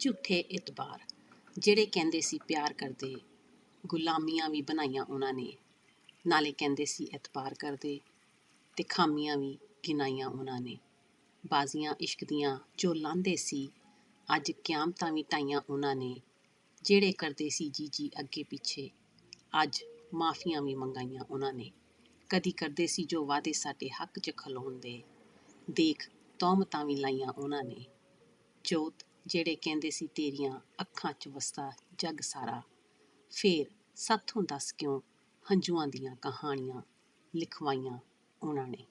ਝੂਠੇ ਇਤਬਾਰ, ਜਿਹੜੇ ਕਹਿੰਦੇ ਸੀ ਪਿਆਰ ਕਰਦੇ, ਗੁਲਾਮੀਆਂ ਵੀ ਬਣਾਈਆਂ ਉਹਨਾਂ ਨੇ। ਨਾਲੇ ਕਹਿੰਦੇ ਸੀ ਇਤਬਾਰ ਕਰਦੇ ਤੇ ਖਾਮੀਆਂ ਵੀ ਗਿਨਾਈਆਂ ਉਹਨਾਂ ਨੇ। ਬਾਜ਼ੀਆਂ ਇਸ਼ਕ ਦੀਆਂ ਜੋ ਲਾਂਦੇ ਸੀ, ਅੱਜ ਕਿਆਮਤਾਂ ਵੀ ਢਾਈਆਂ ਉਹਨਾਂ ਨੇ। ਜਿਹੜੇ ਕਰਦੇ ਸੀ ਜੀ ਜੀ ਅੱਗੇ ਪਿੱਛੇ, ਅੱਜ ਮਾਫੀਆਂ ਵੀ ਮੰਗਾਈਆਂ ਉਹਨਾਂ ਨੇ। ਕਦੀ ਕਰਦੇ ਸੀ ਜੋ ਵਾਅਦੇ ਸਾਡੇ ਹੱਕ 'ਚ ਖਲੋਣ ਦੇ ਦੇਖ ਤੌਮਤਾਂ ਵੀ ਲਾਈਆਂ ਉਹਨਾਂ ਨੇ। ਜੋਤ ਜਿਹੜੇ ਕਹਿੰਦੇ ਸੀ, ਤੇਰੀਆਂ ਅੱਖਾਂ 'ਚ ਵਸਦਾ ਜੱਗ ਸਾਰਾ। ਫੇਰ ਸਾਥੋਂ ਦੱਸ ਕਿਉਂ ਹੰਝੂਆਂ ਦੀਆਂ ਕਹਾਣੀਆਂ ਲਿਖਵਾਈਆਂ ਉਹਨਾਂ ਨੇ।